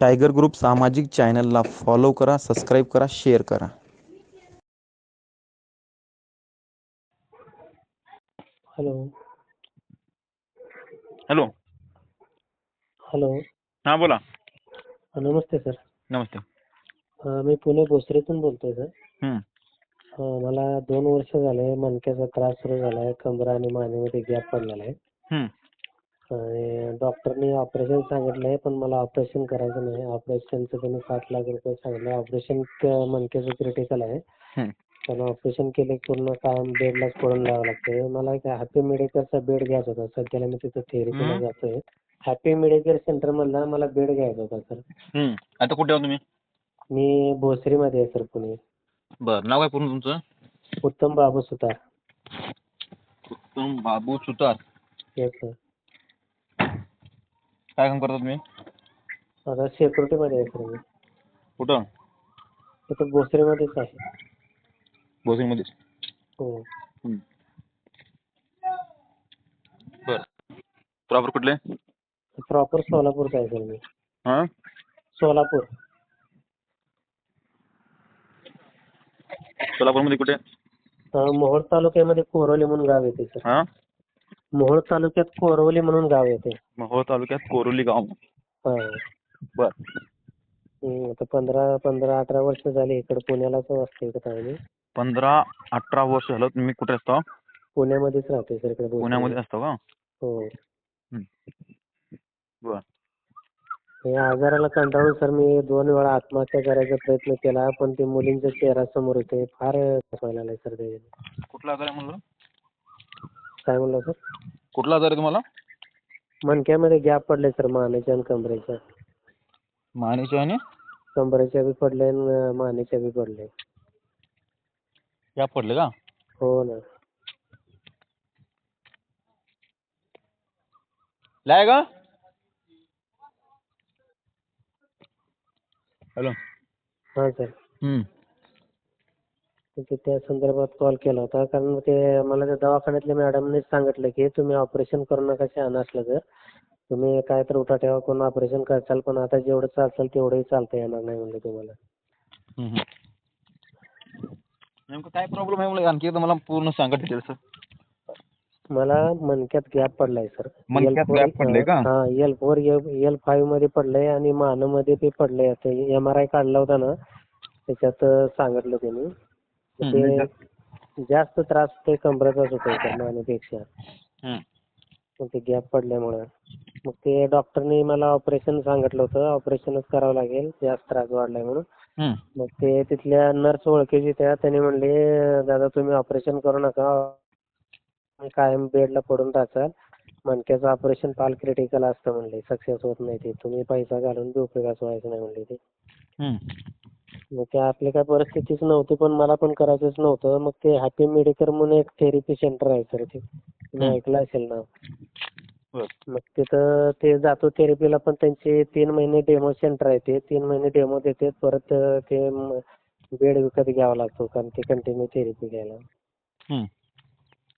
Tiger group सामाजिक चॅनलला follow करा सबस्क्राईब करा शेअर करा. हॅलो. हॅलो. हॅलो. हां बोला. नमस्ते सर. नमस्ते. अं, मी पुणे भोसरीतून बोलतोय सर. हं. अं, मला दोन वर्ष झाले मणक्याचा त्रास सुरू झाला आहे कंबर आणि मानेमध्ये गॅप पडलेला आहे. हं. आणि डॉक्टरनी ऑपरेशन सांगितलं आहे पण मला ऑपरेशन करायचं नाही. ऑपरेशनचं त्यांनी सात लाख रुपये सांगितले. ऑपरेशन मणक्याचं क्रिटिकल आहे. पण ऑपरेशन केले की पूर्ण कायम बेडलाच पडून राहावं लागतंय. मला एक हॅपी मेडिकलचा बेड घ्यायचा होता. सध्याला मी तिथं थेरपीला. जातोय. हॅपी मेडिकल सेंटर मधला मला बेड घ्यायचा होता सर हं. आता कुठे तुम्ही? मी भोसरीमध्ये आहे सर पुणे. बरं. नाव काय पूर्ण तुमचं? उत्तम बाबू सुतार. उत्तम बाबू सुतार. येस सर काय काम करता तुम्ही? आता सेक्युरिटीमध्ये आहे सर मी कुठं? इथं भोसरीमध्येच आहे. भोसरीमध्ये हो. बरं. प्रॉपर कुठले? प्रॉपर सोलापूरचा आहे सर मी. हां? सोलापूर. सोलापूरमध्ये कुठे? अं, मोहोळ तालुक्यामध्ये कोरवली म्हणून गाव येते सर. हां? मोहोळ तालुक्यात कोरवली म्हणून गाव येते. मोहोळ तालुक्यात कोरोली गाव. बरं. आता पंधरा पंधरा अठरा वर्ष झाली इकडे पुण्यालाच असते इकडे आम्ही पंधरा अठरा वर्ष झालं तुम्ही कुठे असता? पुण्यामध्येच राहते सर इकडे पुण्यामध्ये असता का? हो. बरं. या आजाराला कंटाळून सर मी दोन वेळा आत्महत्या करायचा प्रयत्न केला पण ते मुलींचा चेहरा समोर येते फार व्हायला सर त्याच्याने. कुठला आजार म्हणलं? काय म्हणलं सर? कुठला आजार आहे तुम्हाला? मणक्यामध्ये गॅप पडले सर मानेच्या आणि कमरेच्या मानेचे आणि? कमरेच्या बी पडले आणि मानेच्या बी पडले. या पडले का? हो ना. लाय का? हॅलो हा सर हं. तर त्या संदर्भात कॉल केला होता. कारण ते मला त्या दवाखान्यातल्या मॅडमनेच सांगितलं की तुम्ही ऑपरेशन करू नका शहाणा असलं तर. तुम्ही काय तर उठाठेवा करून ऑपरेशन करचाल पण आता जेवढं चालचाल तेवढंही चालता येणार नाही म्हणले तुम्हाला. नेमकं काय प्रॉब्लेम आहे मला आणखी एकदा मला पूर्ण सांगा डिटेल्स मला मणक्यात गॅप पडलाय सर मणक्यात gap पडलाय का? हा एल फोर एल फाईव्हमध्ये पडलंय आणि मानमध्ये ते पडलंय. आता एम आर आय काढला होता ना त्याच्यात सांगितलं त्यांनी. ते जास्त त्रास ते कमरेचाच होतोय सर मानेपेक्षा. हं. मग ते गॅप पडल्यामुळं. मग ते डॉक्टरनी मला ऑपरेशन सांगितलं होतं. ऑपरेशनच करावं लागेल. जास्त त्रास वाढलाय म्हणून. मग ते तिथल्या नर्स ओळखीची त्या त्यांनी म्हणले दादा तुम्ही ऑपरेशन करू नका. कायम बेडला पडून राहचाल. मणक्याचं ऑपरेशन फार क्रिटिकल असतं म्हणले. सक्सेस होत नाही ते. तुम्ही पैसा घालून बी उपयोगाचं व्हायचं नाही म्हणले ते. मग ते आपली काय परिस्थितीच नव्हती पण मला पण करायचंच नव्हतं. मग ते हॅपी मेडिकल म्हणून एक थेरपी सेंटर आहे सर ते. तुम्ही. ऐकलं असेल ना. मग तिथं ते जातो थेरपीला पण त्यांचे तीन महिने डेमो सेंटर आहे ते. तीन महिने डेमो देते. परत ते बेड विकत घ्यावा लागतो. कारण ते कंटिन्यू थेरपी घ्यायला.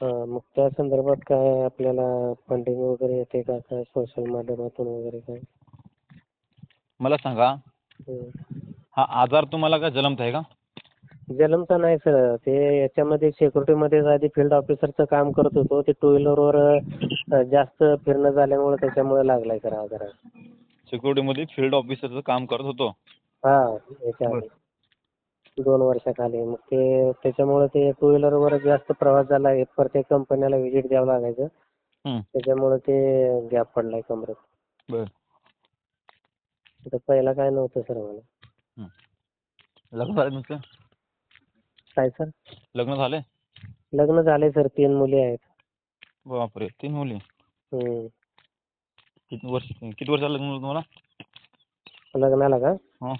हं. मग त्या संदर्भात काय आपल्याला फंडिंग वगैरे येते का? काय सोशल माध्यमातून वगैरे काय? मला सांगा. हं. हा आजार तुम्हाला का जन्मत आहे का? जन्मता नाही सर. ते याच्यामध्ये security मध्ये आधी फील्ड ऑफिसरचं काम करत होतो. ते टू व्हीलरवर अं, जास्त फिरणं झाल्यामुळे त्याच्यामुळे लागलाय सर आजार सिक्युरिटीमध्ये फील्ड ऑफिसरचं काम करत होतो. हा याच्या आधी दोन वर्षाखाली मग ते त्याच्यामुळे ते टू व्हीलरवर जास्त प्रवास झाला. प्रत्येक कंपन्याला व्हिजिट द्यावं लागायचं. हं. त्याच्यामुळे ते गॅप पडलाय कमरेत. बरं. तर पहिला काय नव्हतं सर मला. लग्न झालं तुमचं काय सर? लग्न झाले लग्न झाले सर. तीन मुली आहेत. बापरे तीन मुली. हम्म. किती वर्ष किती वर्ष झालं लग्न झालं तुम्हाला? लग्नाला का? हां.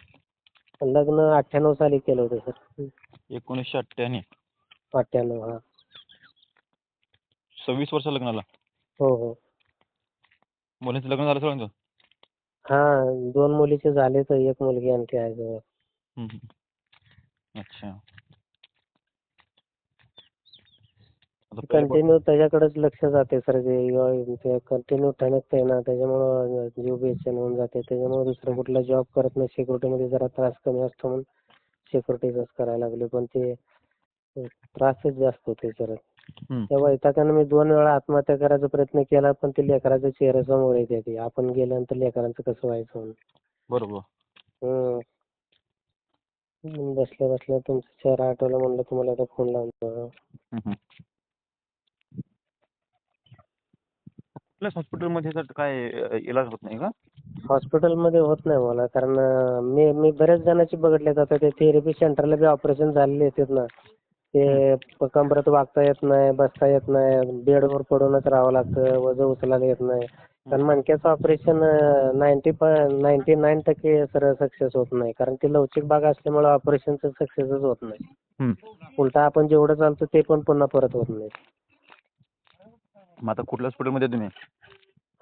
लग्न अठ्ठ्याण्णव साली केलं होतं सर. एकोणीसशे अठ्ठ्याण्णव. अठ्ठ्याण्णव हा. सव्वीस वर्ष लग्नाला? हो हो. मुलींचं लग्न झालं सगळ्यांचं? हा दोन मुलीचे झाले तर एक मुलगी आणखी आहे जवळ. हं, हं. अच्छा आता पहिले कंटिन्यू त्याच्याकडेच लक्ष जाते सर ते कंटिन्यू ठणकतंय ना त्याच्यामुळं जीव बेचैन होऊन जाते त्याच्यामुळे दुसरं कुठला जॉब करत नाही. सिक्युरिटीमध्ये जरा त्रास कमी असतो म्हणून सिक्युरिटीचाच करायला लागले. पण ते त्रासच जास्त होते सर. त्या वैतागानं मी दोन वेळा आत्महत्या करायचा प्रयत्न केला पण ते लेकराच्या चेहऱ्यासमोर येते ते. आपण गेल्यानंतर लेकरांचं कसं व्हायचं म्हणून. बरोबर. हम्म. बसल्या बसल्या तुमचा चेहरा आठवला म्हणलं तुम्हाला आता फोन लावून. कुठल्याच हॉस्पिटलमध्ये तर काय अं, इलाज होत नाही का? हॉस्पिटलमध्ये होत नाही मला कारण अं, मी मी बऱ्याच जणांची बघितले आता ते थेरपी सेंटरला बी ऑपरेशन झालेले येतात ना. ते प- कमरेत वागता येत नाही बसता येत नाही बेडवर पडूनच राहावं लागतं वजन उचलायला येत नाही. कारण मणक्याचं ऑपरेशन नाईन्टी नाईन्टी नाईन टक्के सर सक्सेस होत नाही. कारण ते लवचिक भाग असल्यामुळे ऑपरेशनचं सक्सेसच होत नाही. हम्म. उलटा आपण जेवढं चालतो ते पण पुन्हा परत होत नाही. मग आता कुठल्या हॉस्पिटलमध्ये तुम्ही?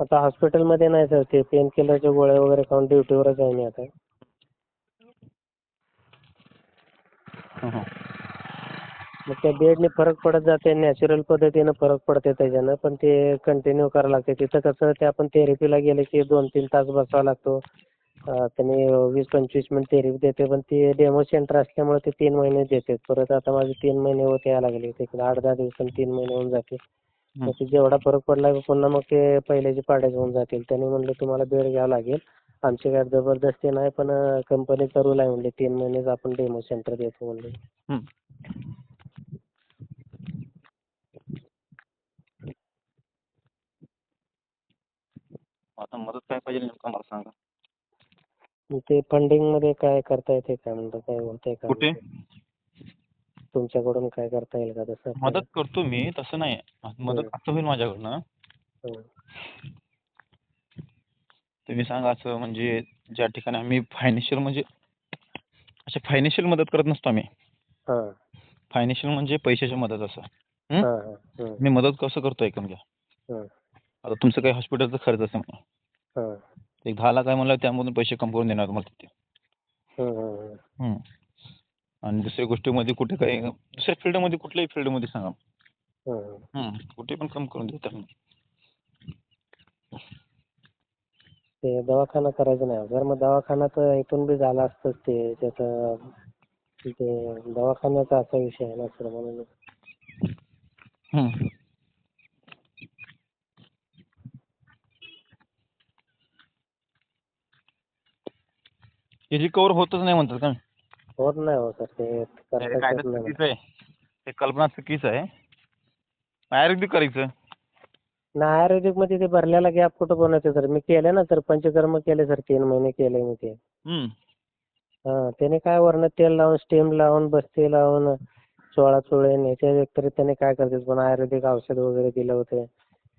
आता हॉस्पिटलमध्ये नाही सर ते पेन किलरच्या गोळ्या वगैरे खाऊन ड्युटीवरच आहे मी आता. हं, हं. मग त्या बेडने फरक पडत जाते नॅचरल पद्धतीनं फरक पडते त्याच्यानं. पण ते कंटिन्यू करावं लागते. तिथं कसं ते आपण थेरपीला गेले की दोन तीन तास बसावं लागतो. अं, त्यांनी वीस पंचवीस मिनिट थेरपी देते पण ते डेमो सेंटर असल्यामुळे ते तीन महिने देते. परत आता माझे तीन महिने होत यायला लागले. तिकडे आठ दहा दिवसांनी तीन महिने होऊन जाते. मग ते जेवढा फरक पडला की पुन्हा मग ते पहिल्याचे पाड्याचे होऊन जातील. त्यांनी म्हणलं तुम्हाला बेड घ्यावं लागेल. आमची काय जबरदस्ती नाही पण कंपनीचा रूल आहे म्हणले. तीन महिनेच आपण डेमो सेंटर देतो म्हणले. आता मदत काय पाहिजे नेमकं मला सांगा. ते फंडिंगमध्ये काय करता येते का म्हणलं काय होतंय का कुठे? तुमच्याकडून काय करता येईल का तसं मदत करतो मी तसं नाही. मदत असं होईल माझ्याकडनं. तुम्ही सांगा असं म्हणजे ज्या ठिकाणी आम्ही फायनान्शियल म्हणजे अशा फायनान्शियल मदत करत नसतो आम्ही. फायनान्शियल म्हणजे पैशाची मदत असं. मी मदत कसं करतो ऐकून घ्या. आता तुमचं काही हॉस्पिटलचा खर्च असेल म्हणा. हां. एक दहा लाख आहे म्हणलं त्यामधून पैसे कम करून देणार तुम्हाला तिथे. आणि दुसऱ्या गोष्टीमध्ये कुठे काही दुसऱ्या फील्डमध्ये कुठल्याही फील्डमध्ये सांगा हं, हं. हं. कुठे पण कम करून देतात ते दवाखाना करायचं नाही जर मग दवाखाना तर इथून बी झाला असतंच ते त्याचं ते दवाखान्याचा असा विषय आहे ना सर म्हणून हं. हे रिकवर होतच नाही म्हणतात का होत नाही हो सर ते हे करता येत नाही चुकीचं आहे. हे कल्पना चुकीचं आहे. आयुर्वेदिक करायचं. ना आयुर्वेदिकमध्ये ते भरलेला गॅप कुठं बनवते सर? मी केले ना सर पंचकर्म केले सर तीन महिने केले मी ते. हं. हा त्याने काय वरनं तेल लावून स्टीम लावून बस्ती लावून चोळा चोळीन याच्या व्यतिरिक्त त्याने काय करतात पण आयुर्वेदिक औषध वगैरे दिलं होते.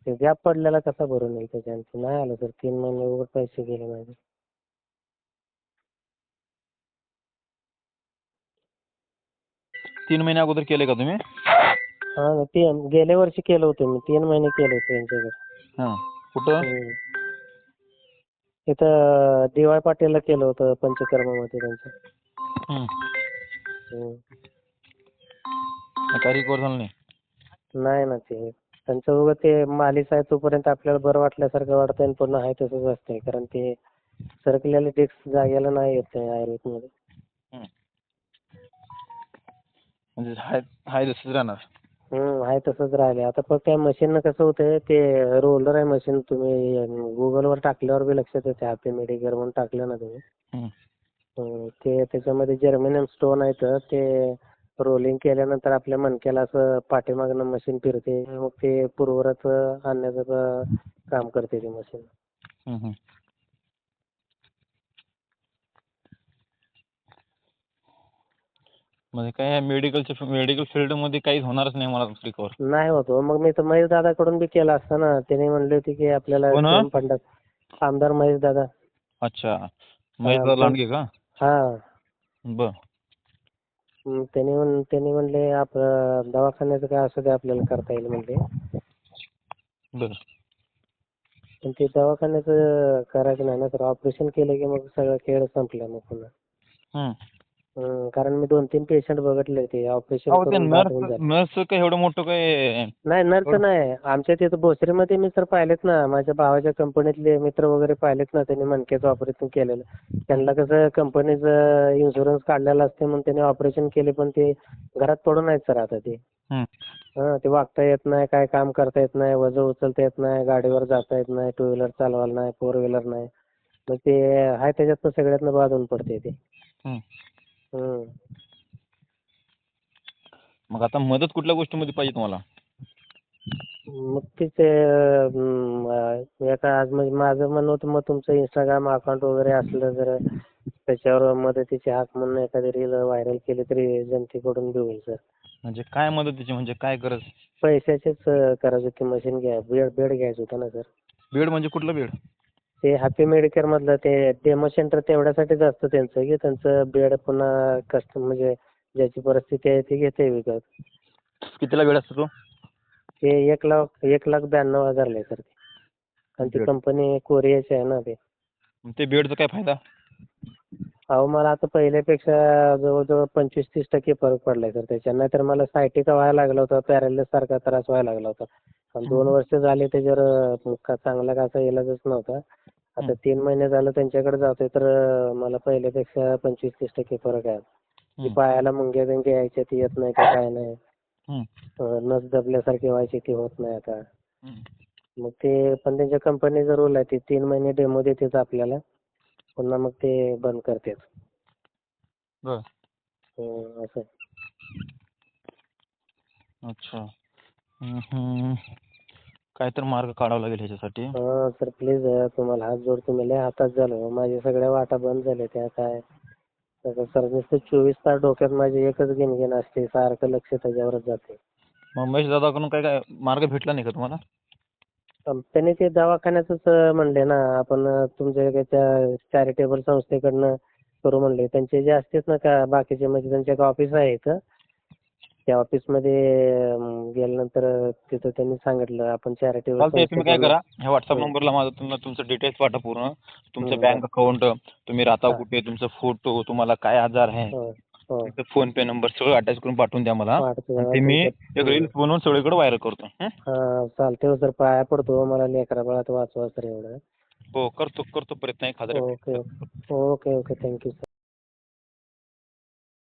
ते गॅप पडलेला कसा भरून येईल त्याच्यानंतर? नाही आलं सर तीन महिने उगाच पैसे गेले माझे. तीन महिने अगोदर केले का तुम्ही? हा ना ते गेल्या वर्षी केलं होतं मी. तीन महिने केलं होतं यांच्याकडे. हां. कुठं? हम्म. इथं डी वाय पाटीलला केलं होतं पंचकर्मामध्ये त्यांच्या हं. हम्म. काय रिकवर झालं नाही? नाही ना ते. त्यांचं उगाच ते मालिश आहे तोपर्यंत आपल्याला बरं वाटल्यासारखं वाटतंय आणि पुन्हा आहे तसंच असतंय. कारण ते सरकलेले डिस्क जागेला नाही येत आहे आयुर्वेदमध्ये. म्हणजे हाय हाय तसंच राहणार. हम्म आहे तसंच राहिले. आता फक्त त्या मशीननं कसं होतंय ते रोलर आहे मशीन तुम्ही गुगलवर टाकल्यावर बी लक्षात येते हॅपी मेडिकेअर म्हणून टाकलं ना तुम्ही. हम्म, ते त्याच्यामध्ये जर्मेनियम स्टोन आहेत ते रोलिंग केल्यानंतर आपल्या मणक्याला असं पाठीमागनं मशीन फिरते. मग ते पूर्वरत आणण्याचं क- काम करते ती मशीन. म्हणजे काय मेडिकलच्या मेडिकल फील्डमध्ये काहीच होणारच नाही मला रिकवर नाही होत हो. मग मी तर महेश दादाकडून बी केलं असतं ना. त्याने म्हणले होते की आपल्याला कोण? दोन फंडात आमदार महेश दादा. अच्छा. महेश हा, दादा पण- लांडगे का? हा. बर. मग त्यांनी म्हण त्यांनी म्हणले आप दवाखान्याचं काय असू दे आपल्याला करता येईल म्हणले. बर. पण ते दवाखान्याचं करायचं नाही ना तर ऑपरेशन केलं की मग सगळं खेळ संपला मग पुन्हा. हं. कारण मी दोन तीन पेशंट बघितले ते ऑपरेशन अहो ते करून बाद होऊन नर्स झाले. नर्स काय एवढं मोठं काय नाही नर्स नाही. आमच्या तिथं भोसरीमध्ये मी तर पाहिलेत ना. माझ्या भावाच्या कंपनीतले मित्र वगैरे पाहिलेत ना त्यांनी मणक्याचं ऑपरेशन केलेलं. त्यांना कसं कंपनीचं इन्शुरन्स काढलेलं असते म्हणून त्यांनी ऑपरेशन केले पण ते घरात पडून आहेत सर आता ते. हं. हां ते वागता येत नाही काय काम करता येत नाही वजन उचलता येत नाही गाडीवर जाता येत नाही टू व्हीलर चालवायला नाही फोर व्हीलर नाही. मग ते आहे त्याच्यातनं सगळ्यातनं बाद होऊन पडते ते. हं. मग आता मदत कुठल्या गोष्टीमध्ये पाहिजे तुम्हाला? मग तेच अं, एका आज म्हणजे माझं म्हणणं होतं मग तुमचं इंस्टाग्राम अकाउंट वगैरे असलं जर त्याच्यावर मदतीची हाक म्हणून एखादी रील व्हायरल केली तरी जनतेकडून बी होईल सर म्हणजे काय मदतीची म्हणजे काय गरज? पैशाचीच अं, करायची होती मशीन घ्या बेड बेड घ्यायचं होतं ना सर बेड म्हणजे कुठलं बेड? ते हॅपी मेडिकेअर मधलं ते डेमो सेंटर तेवढ्यासाठीच असतं त्यांचं. की त्यांचं बेड पुन्हा कस्ट म्हणजे ज्याची परिस्थिती आहे ती घेते विकत. कितीला बेड असतो तो? ते एक लाख एक लाख ब्याण्णव हजारला आहे सर ते आणि ती. कंपनी कोरियाची आहे ना ते. मग ते बेडचा काय फायदा? अहो मला आता पहिल्यापेक्षा जवळजवळ पंचवीस तीस टक्के फरक पडलाय सर त्याच्यात. नाहीतर मला सायटिका व्हायला लागला होता पॅरालिस सारखा त्रास व्हायला लागला होता. आणि दोन वर्ष झाले त्याच्यावर चांगला कसा इलाजच नव्हता आता. तीन महिने झालं त्यांच्याकडे जातोय तर मला पहिल्यापेक्षा पंचवीस तीस टक्के फरक आहे. पायाला मुंग्या बिंग्या यायच्या ती येत नाही का काय नाही हं. नस दबल्यासारखी व्हायची ती होत नाही आता. मग ते पण त्यांच्या कंपनीचा रूल आहे ते तीन महिने डेमो देतात आपल्याला पुन्हा मग ते बंद करतात बर हं, असं. अच्छा हं, हं. काय तर मार्ग काढावा लागेल ह्याच्यासाठी. हा सर प्लीज तुम्हाला हात जोडतो मी लय हातात झालो माझ्या सगळ्या वाटा बंद झाल्या त्या काय. सर सर नुसतं चोवीस तास डोक्यात माझी एकच गिनगिन असते. सारखं लक्ष त्याच्यावरच जाते. मग महेश दादाकडून काय काय मार्ग भेटला नाही का तुम्हाला? त्यांनी ते दवाखान्यातच अं, म्हणले ना. आपण तुमच्या त्या चॅरिटेबल संस्थेकडनं करू म्हणले. त्यांचे जे असतात ना का बाकीचे म्हणजे त्यांचे ऑफिस आहे इथं त्या ऑफिसमध्ये गेल्यानंतर तिथं त्यांनी सांगितलं आपण चालतंय तुम्ही काय करा ह्या व्हॉट्सअप. नंबरला माझं तुम्हाला तुमचं डिटेल्स पाठवा पूर्ण. तुमचं. बँक अकाउंट तुम्ही राहता. कुठे तुमचा फोटो तुम्हाला काय आजार आहे. तुमचं फोन पे नंबर सगळं अटॅच करून पाठवून द्या मला. ते मी एक रील्स बनवून सगळीकडे व्हायरल करतो. हं? हा चालतंय हो सर पाया पडतो मला लेकरा बाळात वाचवा सर एवढं. हो करतो करतो प्रयत्न एक हजार okay okay okay thank you sir